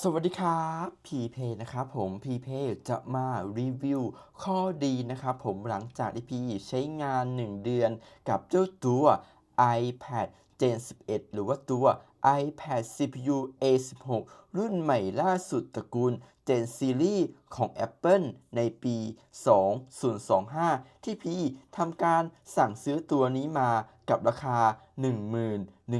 สวัสดีครับพีเพนะครับผมพีเพจะมารีวิวข้อดีนะครับผมหลังจากที่พี่ใช้งาน 1 เดือนกับเจ้าตัว iPad Gen 11 หรือว่าตัว iPad CPU A16 รุ่นใหม่ล่าสุดตระกูล Gen Series ของ Apple ในปี 2025 ที่พี่ทำการสั่งซื้อตัวนี้มากับราคา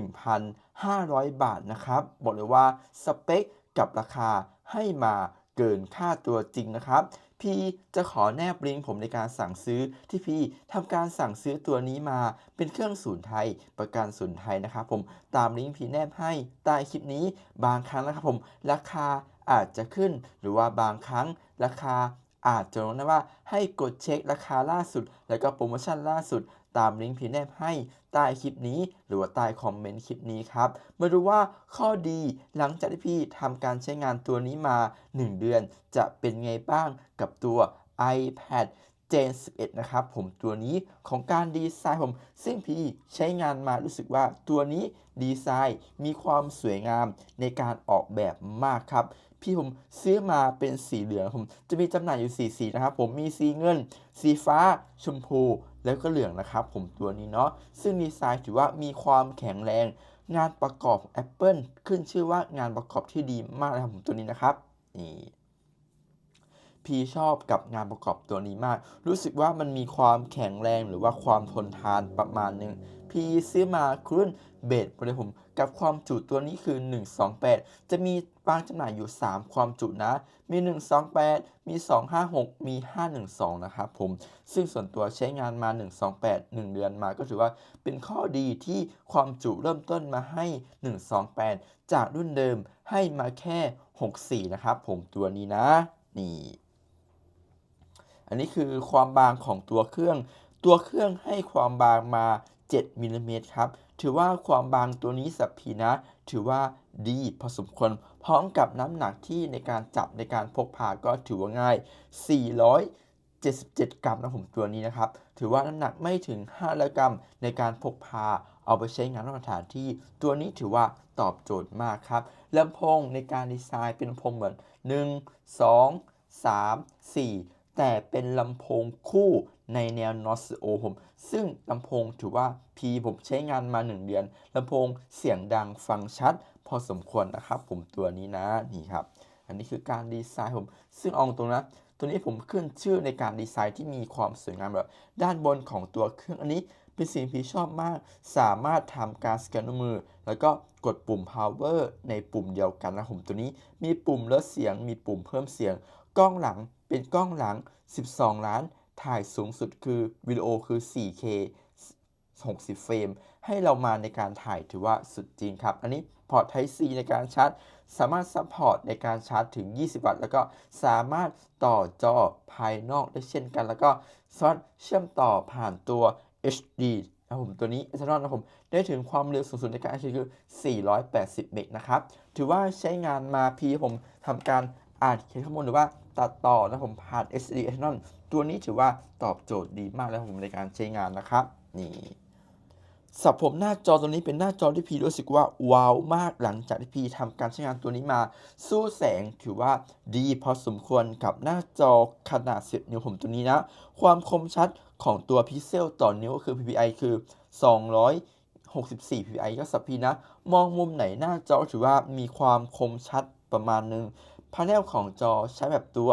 11,500 บาทนะครับ บอกเลยว่าสเปค กับราคาให้มาเกินค่าตัวจริงนะครับ พี่จะขอแนบลิงก์ผมในการสั่งซื้อที่พี่ทำการสั่งซื้อตัวนี้มาเป็นเครื่องศูนย์ไทย ประกันศูนย์ไทยนะครับผมตามลิงก์พี่แนบให้ใต้คลิปนี้บางครั้งนะครับผมราคาอาจจะขึ้น หรือว่าบางครั้งราคาอาจจะลงนะว่าให้กดเช็คราคาล่าสุด แล้วก็โปรโมชั่นล่าสุด ตามลิงก์พี่แนบให้ใต้คลิปนี้ หรือว่าใต้คอมเมนต์คลิปนี้ครับ มาดูว่าข้อดีหลังจากที่พี่ทำการใช้งานตัวนี้มา 1 เดือน จะเป็นไงบ้างกับตัว iPad Gen 11 นะครับผมตัวนี้ของการดีไซน์ผม ซึ่งพี่ใช้งานมารู้สึกว่าตัวนี้ดีไซน์มีความสวยงามในการออกแบบมากครับ พี่ผมซื้อมาเป็นสีเหลืองผมจะมีจำหน่ายอยู่สีสีนะครับผมมีสีเงิน สีฟ้า ชมพู แล้วก็เหลืองนะครับผมตัวนี้เนาะซึ่งดีไซน์ถือว่ามีความแข็งแรง งานประกอบ Apple ขึ้นชื่อว่างานประกอบที่ดีมากนะครับผมตัวนี้นะครับนี่พี่ชอบกับงานประกอบตัวนี้มาก รู้สึกว่ามันมีความแข็งแรงหรือว่าความทนทานประมาณหนึงพี่ซื้อมาครุ่นเบสเลยผม กับความจุตัวนี้คือ 128 จะมีวางจำหน่ายอยู่ 3 ความจุนะ มี 128 มี 256 มี 512 นะครับผม ซึ่งส่วนตัวใช้งานมา 128 1 เดือนมาก็ถือว่าเป็นข้อดีที่ความจุเริ่มต้นมาให้ 128 จากรุ่นเดิมให้มาแค่ 64 นะครับผมตัวนี้นะ นี่ อันนี้คือความบางของตัวเครื่อง ตัวเครื่องให้ความบางมา 7มิลลิเมตรครับ ถือว่าความบางตัวนี้สับพีนะ ถือว่าดีพอสมควรพร้อมกับน้ำหนักที่ในการจับในการพกพาก็ถือว่าง่าย 477 กรัมนะผมตัวนี้นะครับ ถือว่าน้ำหนักไม่ถึง500กรัมในการพกพาเอาไปใช้งานนอกสถานที่ ตัวนี้ถือว่าตอบโจทย์มากครับลำโพงในการดีไซน์เป็นลำโพงเหมือน 1 2 3 4 แต่เป็นลำโพงคู่ ในแนว n o s o ผมซึ่งลำโพงถือว่าพีผมใช้งานมา 1 เดือนลำโพงเสียงดังฟังชัด พอสมควรนะครับ ผมตัวนี้นะนี่ครับ อันนี้คือการดีไซน์ผม ซึ่งองตรงนะตัวนี้ผมขึ้นชื่อในการดีไซน์ที่มีความสวยงามแบบด้านบนของตัวเครื่องอันนี้เป็นสิ่งที่ชอบมาก สามารถทำการสแกนมือ แล้วก็กดปุ่ม power ในปุ่มเดียวกันนะผมตัวนี้ มีปุ่มลดเสียง มีปุ่มเพิ่มเสียง กล้องหลังเป็นกล้องหลัง 12 ล้าน ถ่ายสูงสุดคือวิดีโอคือ 4K 60 เฟรม ให้เรามาในการถ่ายถือว่าสุดจริงครับ อันนี้พอร์ต Type C ในการชาร์จ สามารถซัพพอร์ตในการชาร์จถึง 20 วัตต์ แล้วก็สามารถต่อจอภายนอกได้เช่นกัน แล้วก็สามารถเชื่อมต่อผ่านตัว HD นะผมตัวนี้ Ethernet นะผม ได้ถึงความเร็วสูงสุดในการ HD คือ 480 เมกนะครับ ถือว่าใช้งานมาพีผมทำการอ่านเขียนข้อมูลหรือว่าตัดต่อนะผมผ่าน SD Ethernet ตัวนี้ถือว่าตอบโจทย์ดีมากแล้วผมในการใช้งานนะครับนี่สับผมหน้าจอตัวนี้เป็นหน้าจอที่พีรู้สึกว่าว้าวมากหลังจากที่พีทำการใช้งานตัวนี้มา สู้แสงถือว่าดีพอสมควรกับหน้าจอขนาด 10 นิ้วผมตัวนี้นะ ความคมชัดของตัวพิกเซลต่อนิ้วก็คือ PPI คือ 264 PPI ก็สับพีนะ มองมุมไหนหน้าจอถือว่ามีความคมชัดประมาณนึงพาเนลของจอใช้แบบตัว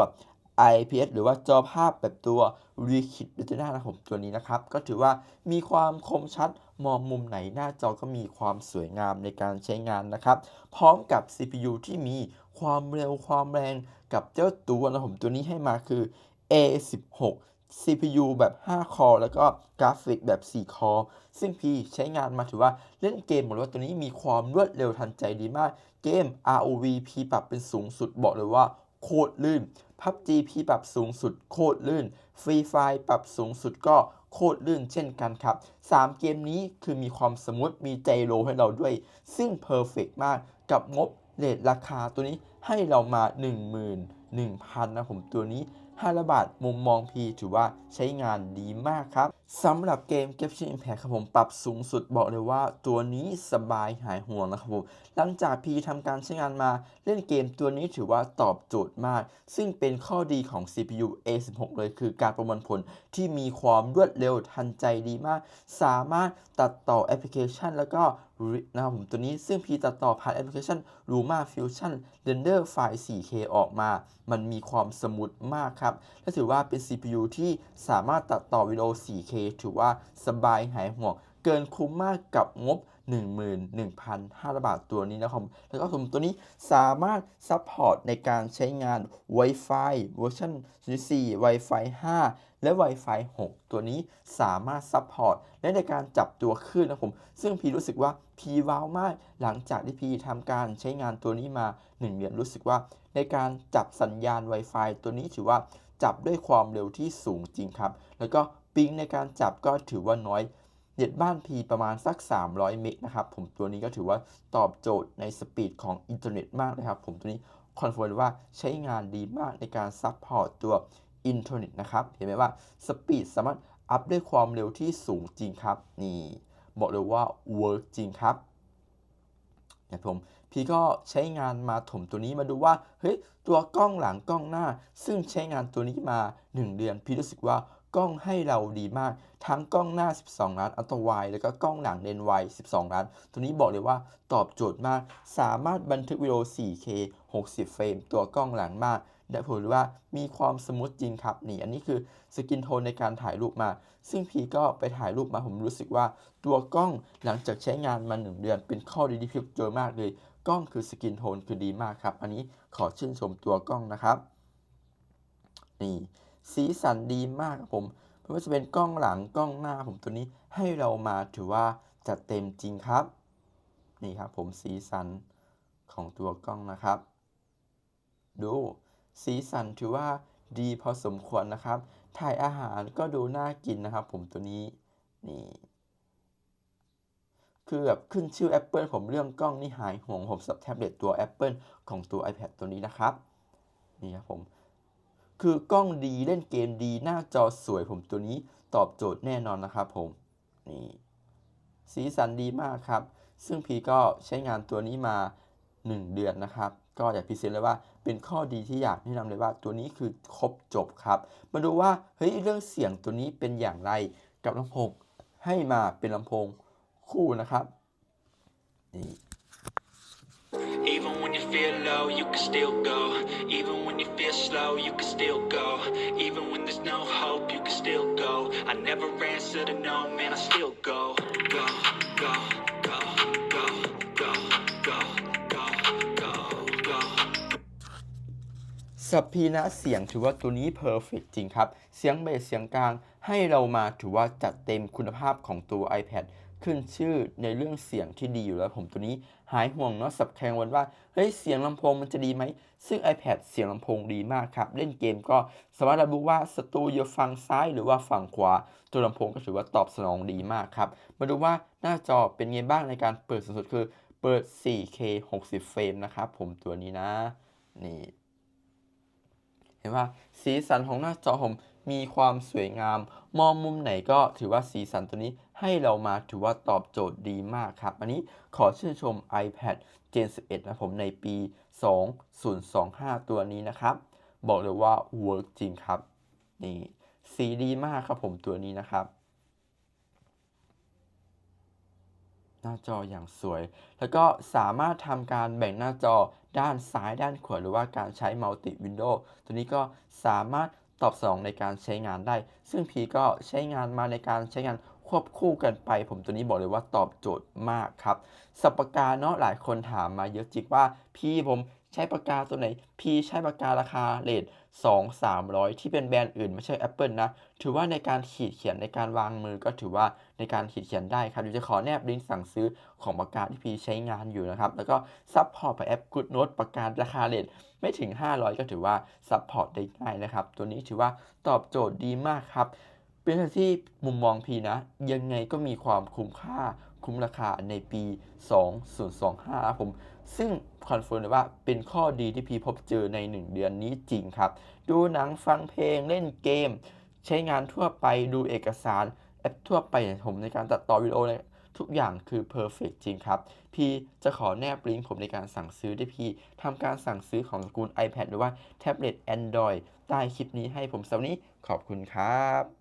IPS หรือว่าจอภาพแบบตัว Liquid Retina นะผมตัวนี้นะครับ ก็ถือว่ามีความคมชัดมองมุมไหนหน้าจอก็มีความสวยงามในการใช้งานนะครับ พร้อมกับ CPU ที่มีความเร็วความแรงกับเจ้าตัวนะผมตัวนี้ให้มาคือ A16 CPU แบบ 5 คอแล้วก็กราฟิกแบบ 4 คอซึ่งพี่ใช้งานมาถือว่าเล่นเกมบอกว่าตัวนี้มีความรวดเร็วทันใจดีมาก เกม ROV พี่ปรับเป็นสูงสุดบอกเลยว่าโคตรลื่น PUBG พีปรับสูงสุดโคตรลื่น Free Fire ปรับสูงสุดก็โคตรลื่นเช่นกันครับ 3 เกมนี้คือมีความสมูทมีใจโลให้เราด้วย ซึ่งเพอร์เฟกมากกับงบเลทราคาตัวนี้ให้เรามา 11,000นะผมตัวนี้5ละบาทมุมมองพีถือว่าใช้งานดีมากครับ สำหรับเกม Genshin Impact ครับผมปรับสูงสุดบอกเลยว่าตัวนี้สบายหายห่วงนะครับผมหลังจากพีทำการใช้งานมาเล่นเกมตัวนี้ถือว่าตอบโจทย์มาก ซึ่งเป็นข้อดีของ CPU A16 เลยคือการประมวลผลที่มีความรวดเร็วทันใจดีมาก สามารถตัดต่อแอปพลิเคชัน แล้วก็นะครับผมตัวนี้ซึ่งพีตัดต่อผ่านแอปพลิเคชัน Luma Fusion Render ไฟล์ 4K ออกมา มันมีความสมูทมากครับและถือว่าเป็น CPU ที่สามารถตัดต่อวิดีโอ 4K ถือว่าสบายหายห่วง เกินคุ้มมากกับงบ 11,500 บาทตัวนี้นะครับ แล้วก็ผมตัวนี้สามารถซัพพอร์ตในการใช้งาน Wi-Fi เวอร์ชัน4 Wi-Fi 5 และ Wi-Fi 6 ตัวนี้สามารถซัพพอร์ตและในการจับตัวคลื่นนะผม ซึ่งพีรู้สึกว่าพีว้าวมากหลังจากที่พีทำการใช้งานตัวนี้มา1เดือนรู้สึกว่า ในการจับสัญญาณ Wi-Fi ตัวนี้ถือว่าจับด้วยความเร็วที่สูงจริงครับ แล้วก็ ปิงในการจับก็ถือว่าน้อยเน็ตบ้านพีประมาณสัก 300 เมกนะครับ ผมตัวนี้ก็ถือว่าตอบโจทย์ในสปีดของอินเทอร์เน็ตมากนะครับ ผมตัวนี้คอนเฟิร์มว่าใช้งานดีมากในการซัพพอร์ตตัวอินเทอร์เน็ตนะครับ เห็นไหมว่าสปีดสามารถอัพด้วยความเร็วที่สูงจริงครับ นี่ บอกเลยว่าเวิร์กจริงครับเนี่ยผมพี่ก็ใช้งานมาถมตัวนี้มาดูว่า เฮ้ย ตัวกล้องหลังกล้องหน้า ซึ่งใช้งานตัวนี้มา 1 เดือน พี่รู้สึกว่ากล้องให้เราดีมาก ทั้งกล้องหน้า 12 ล้านอัลตร้าไวแล้วก็กล้องหลังเลนส์ไว12 ล้าน ตัวนี้บอกเลยว่าตอบโจทย์มาก สามารถบันทึกวิดีโอ 4K 60 เฟรม ตัวกล้องหลังมากได้ผลว่ามีความสมูทจริงครับนี่ อันนี้คือสกินโทนในการถ่ายรูปมา ซึ่งพี่ก็ไปถ่ายรูปมาผมรู้สึกว่า ตัวกล้องหลังจากใช้งานมา 1 เดือน เป็นข้อดีที่พี่เจอมากเลย กล้องคือสกินโทนคือดีมากครับ อันนี้ขอชื่นชมตัวกล้องนะครับ นี่สีสันดีมากครับผมไม่ว่าจะเป็นกล้องหลังกล้องหน้าผมตัวนี้ให้เรามาถือว่าจัดเต็มจริงครับ นี่ครับผมสีสันของตัวกล้องนะครับ ดูสีสันถือว่าดีพอสมควรนะครับ ถ่ายอาหารก็ดูน่ากินนะครับ ผมตัวนี้นี่ คือแบบขึ้นชื่อ Apple ผมเรื่องกล้องนี่หายห่วงผมสับแท็บเล็ตตัว Apple ของตัว iPad ตัวนี้นะครับ นี่ครับผม คือกล้องดีเล่นเกมดีหน้าจอสวยผมตัวนี้ตอบโจทย์แน่นอนนะครับผม นี่สีสันดีมากครับ ซึ่งพีก็ใช้งานตัวนี้มา 1 เดือนนะครับ ก็อยากพิเศษเลยว่าเป็นข้อดีที่อยากแนะนำเลยว่าตัวนี้คือครบจบครับ มาดูว่าเฮ้ยเรื่องเสียงตัวนี้เป็นอย่างไรกับลำโพงให้มาเป็นลำโพง คู่นะครับนี่ Even when you feel low, you can still go. Even when you feel slow, you can still go. Even when there's no hope, you can still go. I never answer to no, man, I still go. Go, go, go, go, go, go, go, go, go. สับพีนะเสียงถือว่าตัวนี้เพอร์เฟกจริงครับ เสียงเบสเสียงกลางให้เรามาถือว่าจัดเต็มคุณภาพของตัว iPad ขึ้นชื่อในเรื่องเสียงที่ดีอยู่แล้วผมตัวนี้หายห่วงเนาะสับแคงวันว่าเฮ้ยเสียงลำโพงมันจะดีไหมซึ่ง iPad เสียงลำโพงดีมากครับ เล่นเกมก็สามารถระบุว่าศัตรูอยู่ฝั่งซ้ายหรือว่าฝั่งขวา ตัวลำโพงก็ถือว่าตอบสนองดีมากครับ มาดูว่าหน้าจอเป็นไงบ้างในการเปิดสูงสุดคือเปิด 4K 60 เฟรมนะครับผมตัวนี้นะนี่เห็นว่าสีสันของหน้าจอผมมีความสวยงาม มองมุมไหนก็ถือว่าสีสันตัวนี้ ให้เรามาถือว่าตอบโจทย์ดีมากครับ อันนี้ขอชื่นชม iPad Gen 11 นะผมในปี 2025 ตัวนี้นะครับ บอกเลยว่า work จริงครับ นี่สีดีมากครับผมตัวนี้นะครับ หน้าจออย่างสวย แล้วก็สามารถทำการแบ่งหน้าจอด้านซ้ายด้านขวาหรือว่าการใช้มัลติวินโดว์ตัวนี้ก็สามารถตอบสนองในการใช้งานได้ ซึ่งพีก็ใช้งานมาในการใช้งาน ควบคู่กันไป ผมตัวนี้บอกเลยว่าตอบโจทย์มากครับสับปากกาเนาะหลายคนถามมาเยอะจิกว่า พี่ผมใช้ปากกาตัวไหน พี่ใช้ปากการาคาเลท2 300 ที่เป็นแบรนด์อื่นไม่ใช่ Apple นะ ถือว่าในการขีดเขียนในการวางมือก็ถือว่าในการขีดเขียนได้ครับเดี๋ยวจะขอแนบลิงก์สั่งซื้อของปากกาที่พี่ใช้งานอยู่นะครับ แล้วก็ซัพพอร์ตไปแอป Good Note ปากการาคาเลทไม่ถึง 500 ก็ถือว่าซัพพอร์ตได้ง่ายนะครับ ตัวนี้ถือว่าตอบโจทย์ดีมากครับ เป็นที่มุมมองพีนะ ยังไงก็มีความคุ้มค่าคุ้มราคาในปี 2025ครับผม ซึ่งคอนเฟิร์มเลยว่าเป็นข้อดีที่พีพบเจอใน 1 เดือนนี้จริงครับ ดูหนังฟังเพลงเล่นเกม ใช้งานทั่วไปดูเอกสารแอปทั่วไปผมในการตัดต่อวิดีโอเนี่ยทุกอย่างคือเพอร์เฟกจริงครับ พี่จะขอแนบลิงก์ผมในการสั่งซื้อด้พี่ทำการสั่งซื้อของตระกูล iPad หรือว่าแท็บเล็ต Android ใต้คลิปนี้ให้ผมสำนี้ขอบคุณครับ